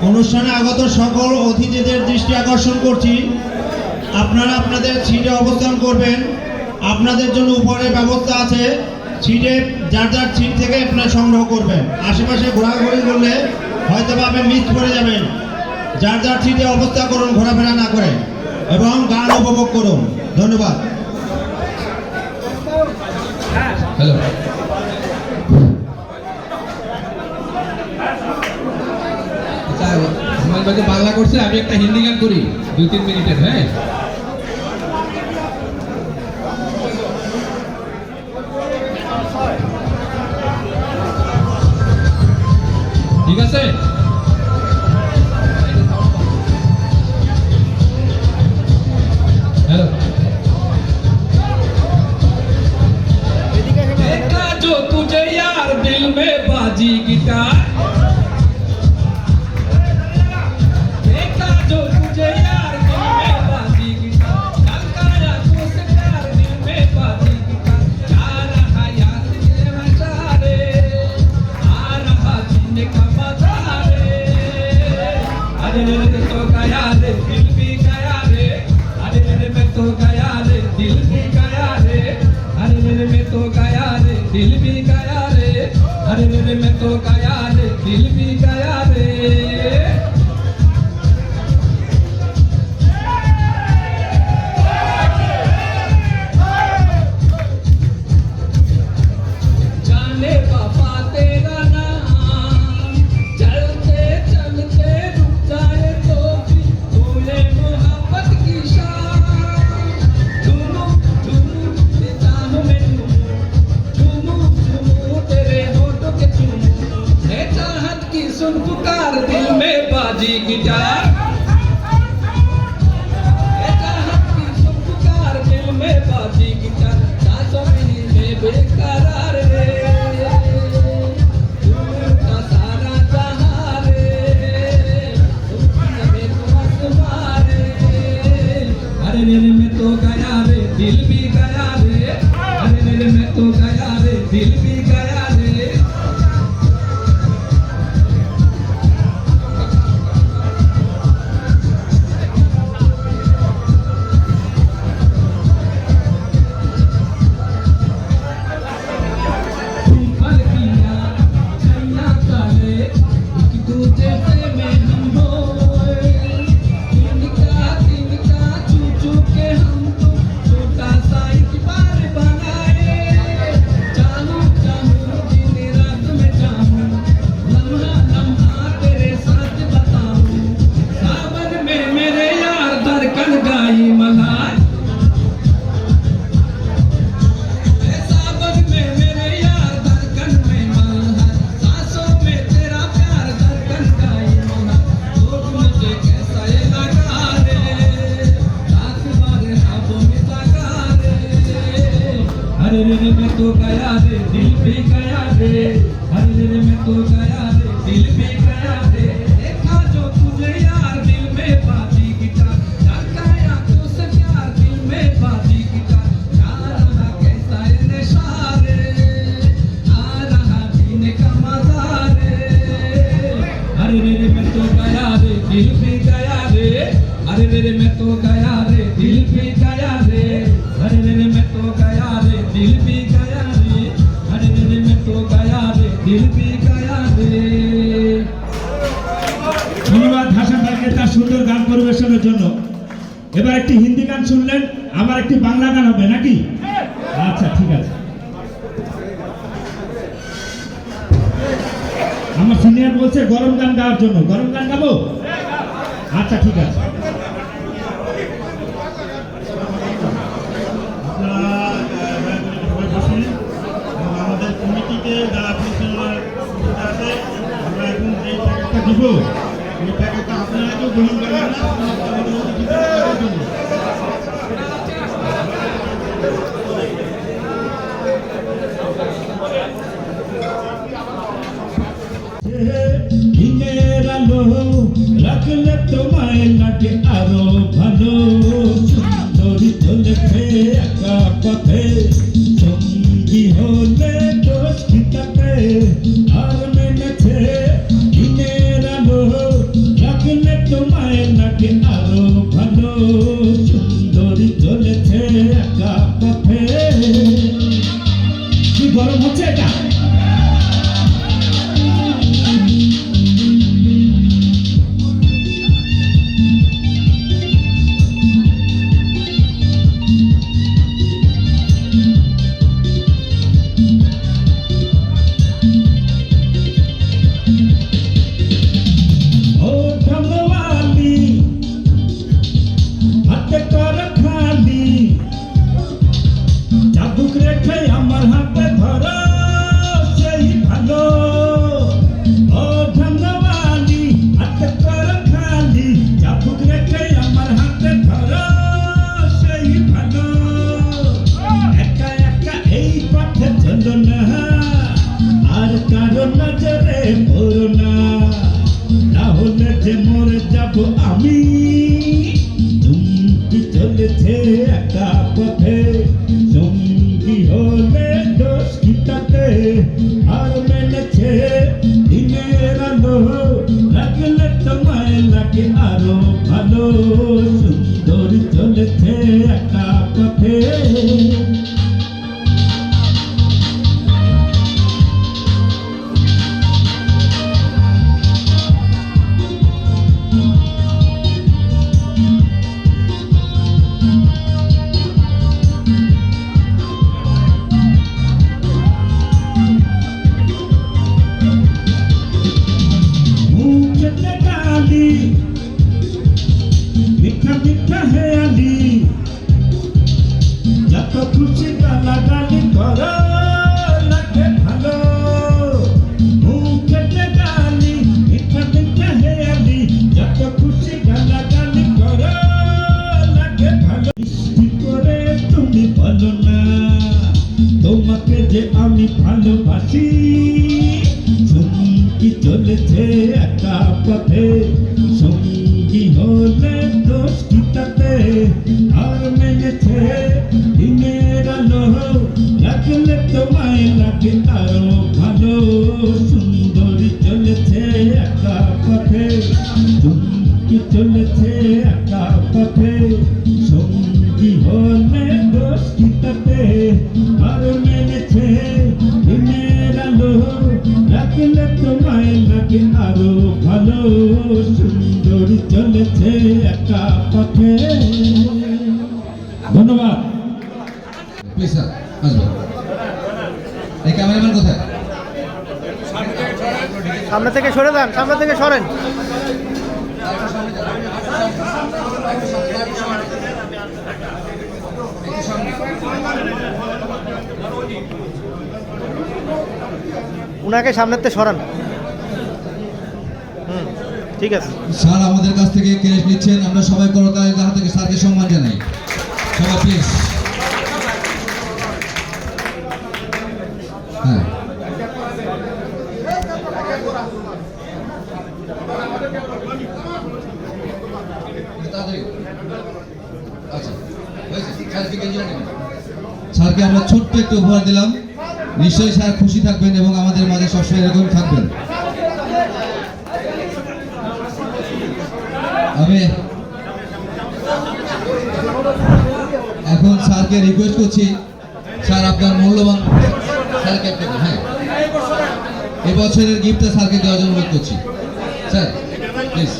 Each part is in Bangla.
অনুষ্ঠানে আগত সকল অতিথিদের দৃষ্টি আকর্ষণ করছি। আপনারা আপনাদের সিটে অবস্থান করবেন। আপনাদের জন্য উপরে ব্যবস্থা আছে। সিটে যার যার সিট থেকে আপনারা সংগ্রহ করবেন। আশেপাশে ঘোরাঘুরি করলে হয়তো আপনি মিস করে যাবেন। যার যার সিটে অবস্থা করুন, ঘোরাফেরা না করে। এবং গান উপভোগ করুন। ধন্যবাদ। হ্যালো। আমাদেরকে বাংলা করছে আমি একটা হিন্দি গান করি দুই তিন মিনিটের হ্যাঁ ঠিক আছে जो तुझे यार दिल में बाजी गिटार গান শুনলেন আবার একটি বাংলা গান হবে, নাকি? আচ্ছা ঠিক আছে। আমার সিনিয়র বলছে, গরম গান গাওয়ার জন্য, গরম গান গাবো? আচ্ছা ঠিক আছে। আমাদের কমিটিতে আমরা আপনারা কেউ দিনের আলো রাখলে তোমায় লাগে আরও ভালো দরিদ্র লেখে একা পথে চলেছে একা পথে মুখেতে সঙ্গী হলে আর মেনেছে দিনের তোমায় লাগে আরও ভালো। সুন্দরী চলেছে একা পথে চলেছে থেকে সরে যান, সামনে থেকে সরেন। উনাকে সামনের থেকে সরান। হুম, ঠিক আছে। স্যার, আমাদের কাছ থেকে ক্রেডিট নিচ্ছেন। আমরা সবাই করতালি হাত থেকে স্যারকে সম্মান জানাই। সবাই প্লিজ হ্যাঁ আচ্ছা, স্যারকে আমরা ছোট্ট একটু উপহার দিলাম। নিশ্চয়ই স্যার খুশি থাকবেন এবং আমাদের মাঝে সবসময় এরকম থাকবেন। আমি এখন স্যারকে রিকোয়েস্ট করছি। স্যার আপনার মূল্যবান স্যারকে হ্যাঁ। এবছরের গিফটটা স্যারকে দেওয়ার জন্য অনুরোধ করছি। স্যার প্লিজ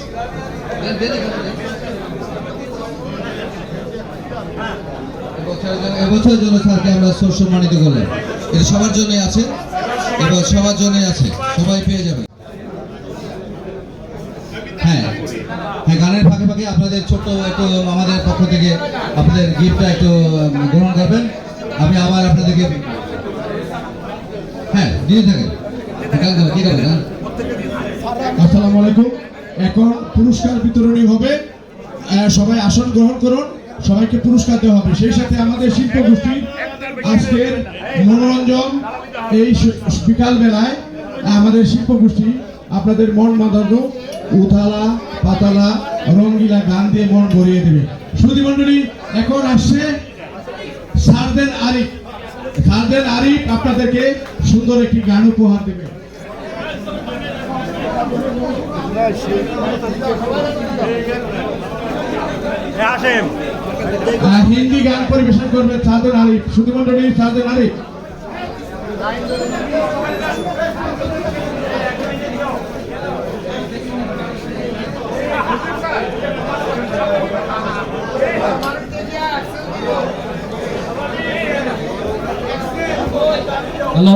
এবছরের জন্য স্যারকে আমরা সম্মানিত করলাম। এটা সবার জন্যই আছে এবার সবার জন্যই আছে সবাই পেয়ে যাবে। হ্যাঁ হ্যাঁ গানের ফাঁকে ফাঁকে আপনাদের ছোট্ট একটু আমাদের পক্ষ থেকে আপনাদের গিফটটা একটু গ্রহণ করবেন। আমি আবার আপনাদেরকে হ্যাঁ দিয়ে থাকেন। গান গাবেন, কি গাবেন আসসালামু আলাইকুম। এখন পুরস্কার বিতরণী হবে। সবাই আসন গ্রহণ করুন। সবাইকে পুরস্কার দেওয়া হবে। সেই সাথে আমাদের শিল্প গোষ্ঠী আজকের মনোরঞ্জন এই স- বিকাল বেলায় আমাদের শিল্প গোষ্ঠী আপনাদের মন মাদান্য উথালা, পাতালা, রঙ্গিলা গান দিয়ে মন ভরিয়ে দেবে। সুধী মণ্ডলী, এখন আসছে সারদেন আরিফ। সারদেন আরিফ আপনাদেরকে সুন্দর একটি গান উপহার দেবে। আসেন। হিন্দি গান পরিবেশন করবে চাঁদন নারী শুধুমন্ডলী চাঁদন নারী হ্যালো?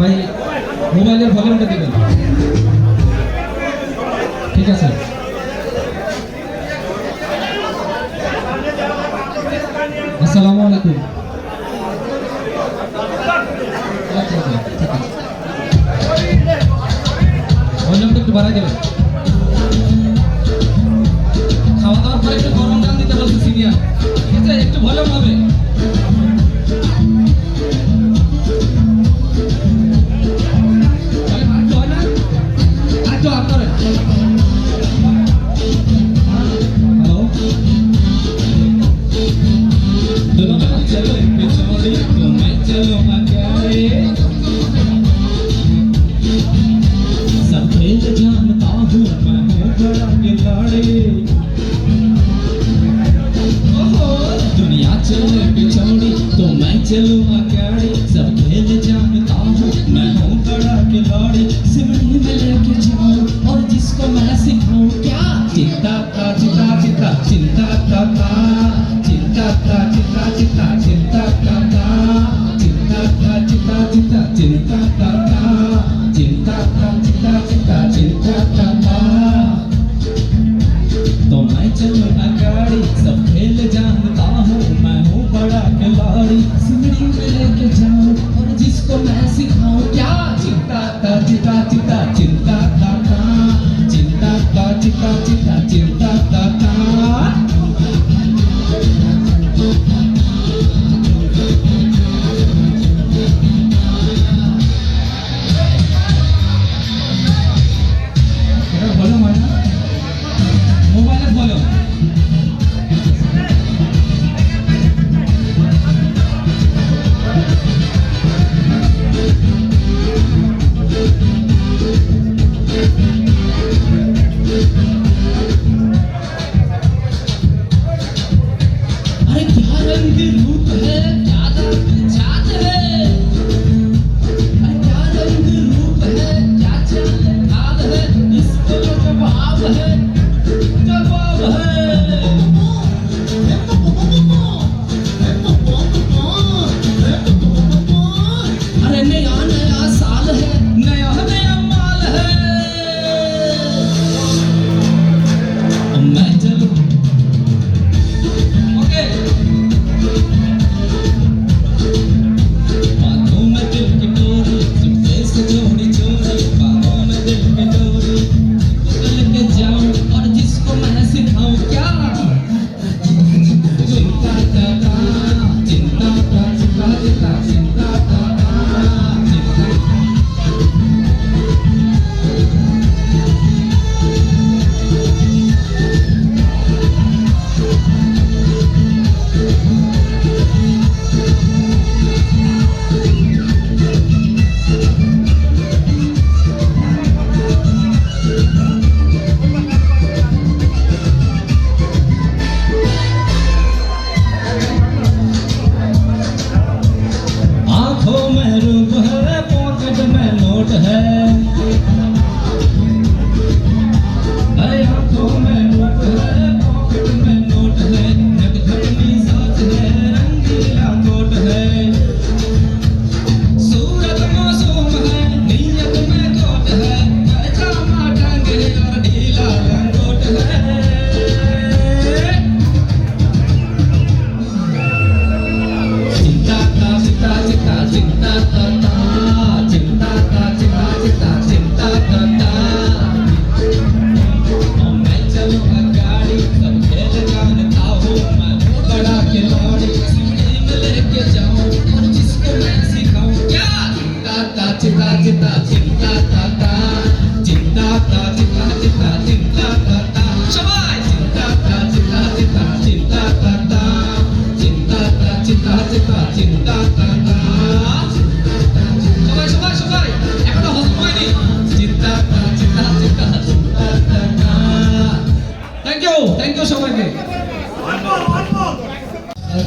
ভাই, মোবাইলের ভলিউমটা দেবেন। ঠিক আছে। আসসালামু আলাইকুম। আচ্ছা আচ্ছা ঠিক আছে। একটু বাড়াই দেবেন।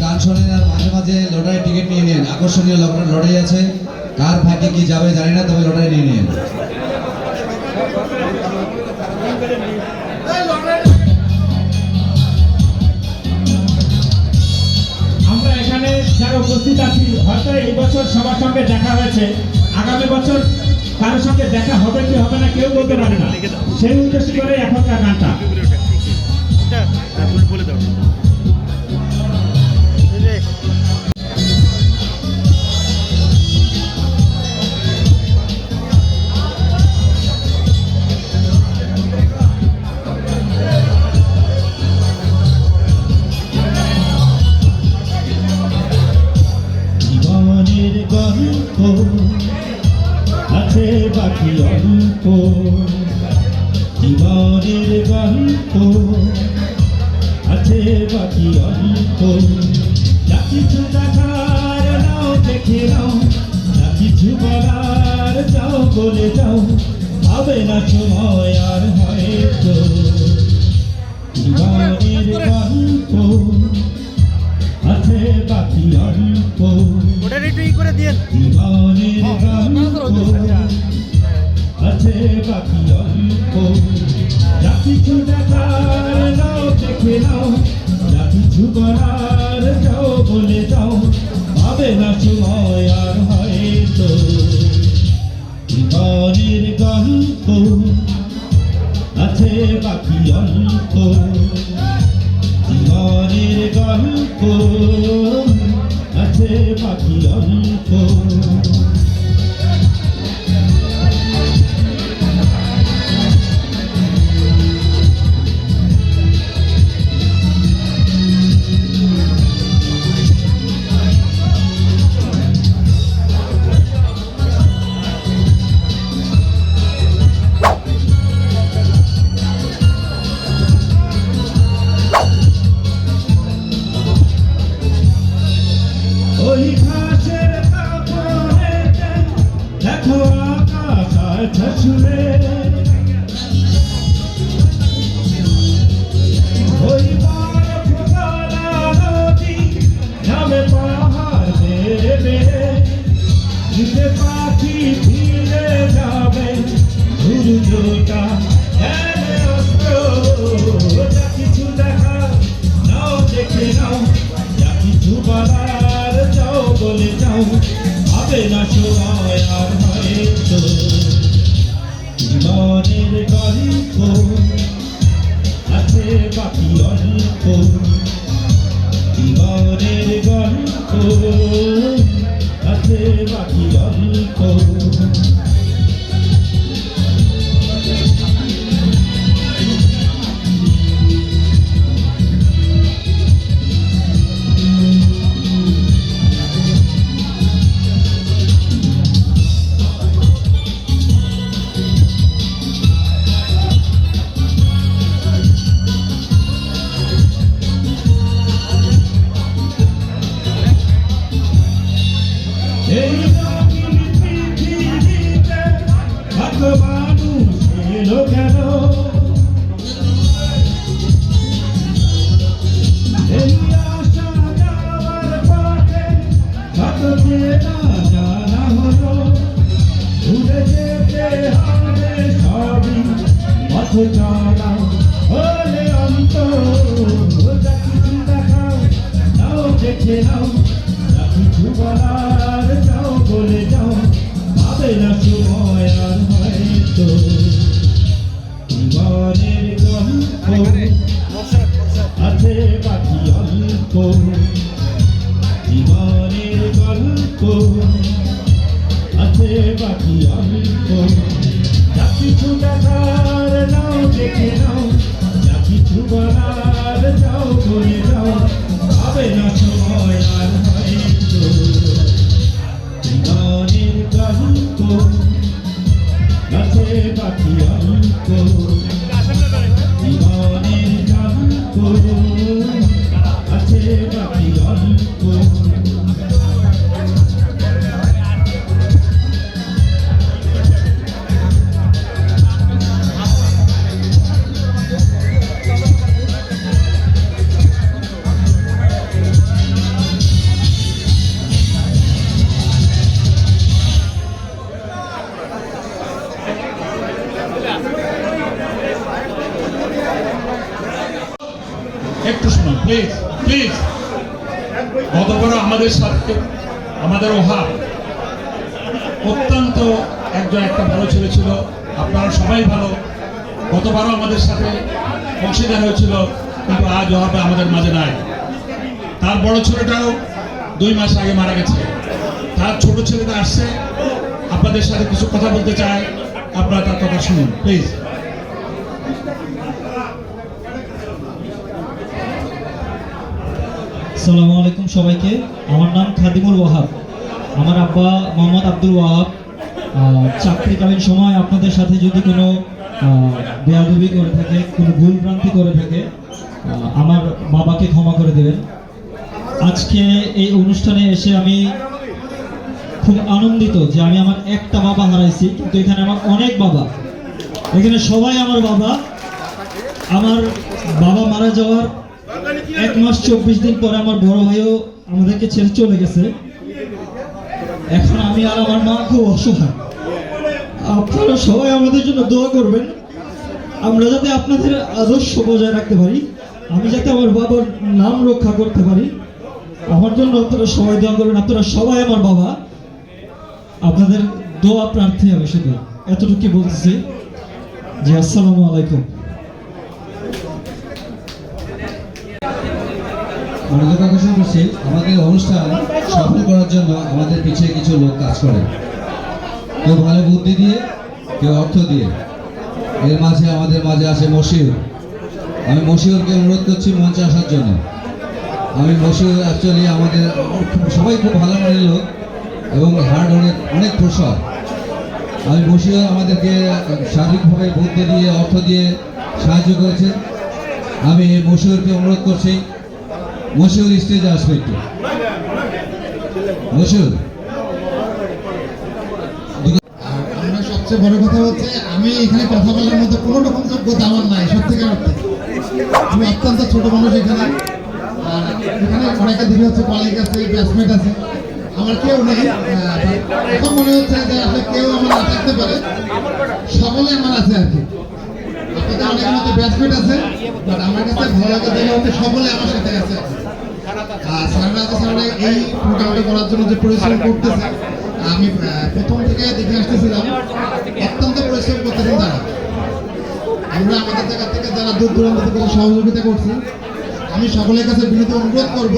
গান শোনেন আর মাঝে মাঝে লটারি টিকিট নিয়ে নেন। আকর্ষণীয় লড়াই আছে। কি যাবে জানি না, তবে লটারি নিয়ে নিয়ে। আমরা এখানে যারা উপস্থিত আছি, হয়তো এই বছর সবার সঙ্গে দেখা হয়েছে। আগামী বছর কারোর সঙ্গে দেখা হবে কি হবে না, কেউ বলতে পারে না। সেই উদ্দেশ্য করে এখনকার গানটা। বাকি অল্প যা কিছু দেখার নাও দেখে নাও যা কিছু করার to live. আমাদের ওহাব অত্যন্ত একজন একটা ভালো ছেলে ছিল, আপনারা সবাই ভালো। গতবারও আমাদের সাথে অংশীদার হয়েছিল, কিন্তু আজ অভাবে আমাদের মাঝে নাই। তার বড় ছেলেটাও দুই মাস আগে মারা গেছে। তার ছোট ছেলেটা আসছে, আপনাদের সাথে কিছু কথা বলতে চায় আপনারা তার কথা শুনুন প্লিজ আসসালামু আলাইকুম সবাইকে। আমার নাম খাদিমুল ওয়াহাব। আমার আব্বা মোহাম্মদ আব্দুল ওয়াহাব। চাকরিকালীন সময় আপনাদের সাথে যদি কোনো বেয়াদবি করে থাকে, কোনো ভুল ভ্রান্তি করে থাকে আমার বাবাকে ক্ষমা করে দেবেন। আজকে এই অনুষ্ঠানে এসে আমি খুব আনন্দিত যে আমি আমার একটা বাবা হারাইছি, কিন্তু এখানে আমার অনেক বাবা। এখানে সবাই আমার বাবা। আমার বাবা মারা যাওয়ার এক মাস চব্বিশ দিন পরে আমার বড় ভাইও আমাদেরকে ছেড়ে চলে গেছে। এখন আমি আর আমার মা খুব অসহায়। আপনারা সবাই আমাদের জন্য দোয়া করবেন। আমরা যাতে আপনাদের আদর্শ বজায় রাখতে পারি, আমি যাতে আমার বাবার নাম রক্ষা করতে পারি। আমার জন্য আপনারা সবাই দোয়া করবেন, আপনারা সবাই আমার বাবা। আপনাদের দোয়া প্রার্থী আমি শুধু এতটুকু বলতেছি জি আসসালামু আলাইকুম। মনোযোগ আকর্ষণ করছি আমাদের অনুষ্ঠান সফল করার জন্য আমাদের পিছিয়ে কিছু লোক কাজ করে। কেউ ভালো বুদ্ধি দিয়ে, কেউ অর্থ দিয়ে। এর মাঝে আমাদের মাঝে আছে মশিউর। আমি মশিউরকে অনুরোধ করছি মঞ্চে আসার জন্য। আমি মশিউর অ্যাকচুয়ালি আমাদের সবাই খুব ভালো মনের লোক এবং হার্ড অনেক অনেক প্রসার। আমি মশিউর আমাদেরকে শারীরিকভাবে বুদ্ধি দিয়ে, অর্থ দিয়ে সাহায্য করেছেন। আমি মশিউরকে অনুরোধ করছি মশিউর স্টেজে আসবে একটু। সবচেয়ে বড় কথা হচ্ছে, আমি এখানে কথা বলার মতো কোনো রকম যোগ্যতা আমার নাই সত্যিকার অর্থে আমি অত্যন্ত ছোট মানুষ এখানে এখানে অনেকে দিকে হচ্ছে কলিগ আছে ব্যাটসম্যান আছে। আমার কেউ নেই এখন মনে হচ্ছে যে আসলে কেউ আমার না থাকতে পারে। সকলে আমার আছে আর কি। আপনাদের অনেকের মধ্যে ব্যাটসম্যান আছে বাট আমার কাছে ভালো লাগে হচ্ছে সকলে আমার সাথে আছে। স্যাররা স্যাররা এই প্রোগ্রামটা করার জন্য যে পরিশ্রম করতেছে, আমি প্রথম থেকে দেখে আসতেছিলাম, অত্যন্ত পরিশ্রম করতেছেন তারা। আমরা আমাদের জায়গা থেকে যারা দূর দূরান্ত থেকে সহযোগিতা করছি, আমি সকলের কাছে বিনীত অনুরোধ করব,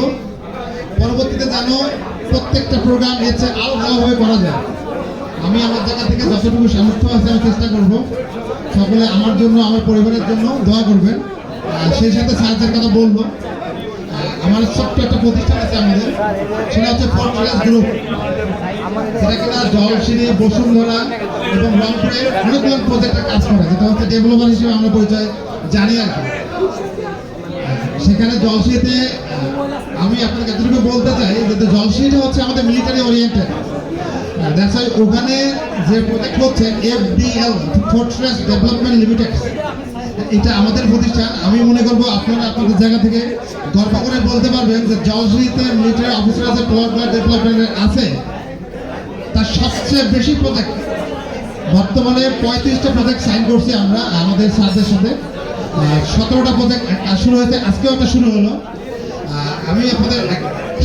পরবর্তীতে যেন প্রত্যেকটা প্রোগ্রাম চেয়ে আরও ভালোভাবে করা যায়। আমি আমার জায়গা থেকে যতটুকু সামর্থ্য আছে, আমি চেষ্টা করব। সকলে আমার জন্য, আমার পরিবারের জন্য দোয়া করবেন। সেই সাথে সাহায্যের কথা বলব। আমার ছোট্ট একটা প্রতিষ্ঠান আছে আমাদের। সেটা হচ্ছে ফরচুনাস গ্রুপ সেটা কিনা জলসিঁড়ি বসুন্ধরা এবং রংপুরে অনেকগুলো প্রজেক্টে কাজ করে। যেটা হচ্ছে ডেভেলপার হিসেবে আমরা পরিচয় জানি আর কি। সেখানে জলসিঁড়িতে আহ, আমি আপনাকে এতটুকু বলতে চাই যে জলসিঁড়িটা হচ্ছে আমাদের মিলিটারি ওরিয়েন্টেড ওখানে যে প্রজেক্ট হচ্ছে F FDL Fortress Development Limited এটা আমাদের প্রতিষ্ঠান। আমি মনে করব আপনারা আপনাদের জায়গা থেকে গর্ব করে বলতে পারবেন যে জলসিঁড়িতে মিলিটারি অফিসার যে প্লট ডেভেলপমেন্ট আছে। তার সবচেয়ে বেশি প্রজেক্ট বর্তমানে পঁয়ত্রিশটা প্রজেক্ট সাইন করছি আমরা, আমাদের স্যারদের সাথে। সতেরোটা প্রজেক্ট শুরু হয়েছে, আজকেও একটা শুরু হলো। আমি আপনাদের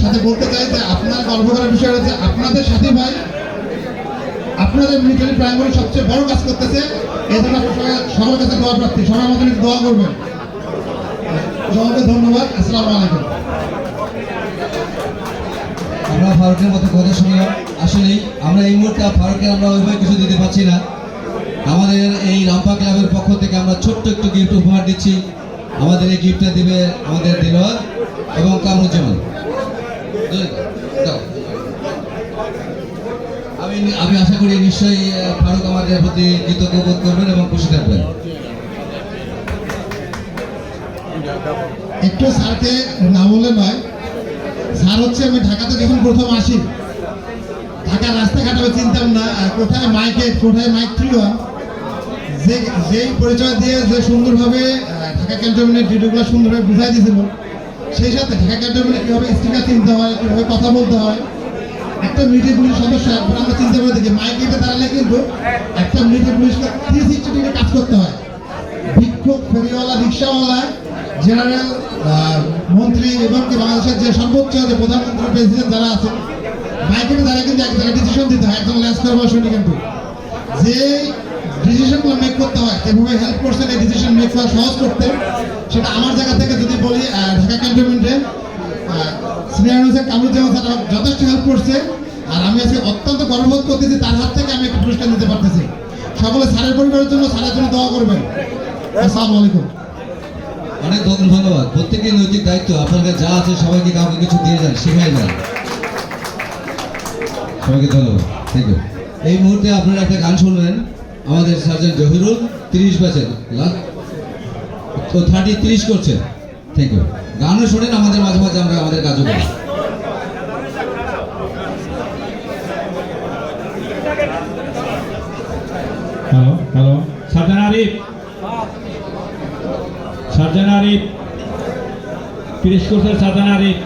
সাথে বলতে চাই যে আপনার গর্ব করার বিষয় হচ্ছে আপনাদের সাথে ভাই আপনাদের মিলিটারি প্রাইমারি সবচেয়ে বড় কাজ করতেছে সবাই সবার কাছে দোয়া প্রার্থী। সবাই আমাদের দোয়া করবেন। সবাইকে ধন্যবাদ। আসসালামু আলাইকুম। আমরা ফারুকের মতো কথা শুনলাম। আসলে আমরা এই মুহূর্তে আর আমরা ওইভাবে কিছু দিতে পারছি না। আমাদের এই রামপা ক্লাবের পক্ষ থেকে আমরা ছোট্ট একটু গিফট উপহার দিচ্ছি। আমাদের এই গিফটটা দিবে আমাদের দিলওয়ার এবং কামরুজ্জামান। আমি আমি আশা করি নিশ্চয়ই ফারুক আমাদের প্রতি কৃতজ্ঞ বোধ করবেন এবং খুশি থাকবেন। একটু স্যারকে না বলে নয়। স্যার হচ্ছে, আমি ঢাকাতে যখন প্রথম আসি ঢাকার রাস্তাঘাট আমি চিনতাম না আর কোথায় মাইকে কোথায় মাইক ওয়ান যে, যেই পরিচয় দিয়ে যে সুন্দরভাবে ঢাকা ক্যান্টনমেন্টের ডিডিওগুলো সুন্দরভাবে বুঝাই দিয়েছিল, সেই সাথে ঢাকা ক্যান্টনমেন্টে কীভাবে স্টিকার চিনতে হয়, কীভাবে কথা বলতে হয় একটা মিলিটারি পুলিশ সদস্য এখন আমরা চিন্তা করে দেখি, মাইকে দাঁড়ালে কিন্তু একটা মিলিটারি পুলিশকে থ্রি সিক্সটি ডিগ্রি কাজ করতে হয়। ভিক্ষুক, ফেরিওয়ালা, রিক্সাওয়ালা, জেনারেল মন্ত্রী এবং কি বাংলাদেশের যে সর্বোচ্চ যে প্রধানমন্ত্রী, প্রেসিডেন্ট যারা আছে মাইকের দ্বারা কিন্তু এক জায়গায় ডিসিশন দিতে হয়, একজন ল্যান্সকার বয়স কিন্তু। যে ডিসিশনগুলো মেক করতে হয়, যেভাবে হেল্প করছেন, এই ডিসিশন মেক করা সহজ করতে, সেটা আমার জায়গা থেকে যদি বলি ঢাকা ক্যান্টনমেন্টে সিনিয়র কামরুজ্জামান স্যার যথেষ্ট হেল্প করছে। আর আমি আজকে অত্যন্ত গর্ববোধ করতেছি, তার হাত থেকে আমি একটা পুরস্কার নিতে পারতেছি। সকলে স্যারের পরিবারের জন্য স্যারের জন্য দোয়া করবেন। আসসালামু আলাইকুম। অনেক ধন্যবাদ প্রত্যেকের নৈতিক দায়িত্ব, আপনাদের যা আছে সবাইকে কাউকে কিছু দিয়ে যান শিখাই যান সবাইকে ধন্যবাদ থ্যাংক ইউ এই মুহূর্তে আপনারা একটা গান শুনবেন আমাদের সার্জন জহিরুল, তিরিশ ব্যাচের তো থার্টি তিরিশ করছেন থ্যাংক ইউ গানও শোনেন, আমাদের মাঝে মাঝে আমরা আমাদের কাজও করি। আরিফ তিরিশ কোর্সের সার্জন আরিফ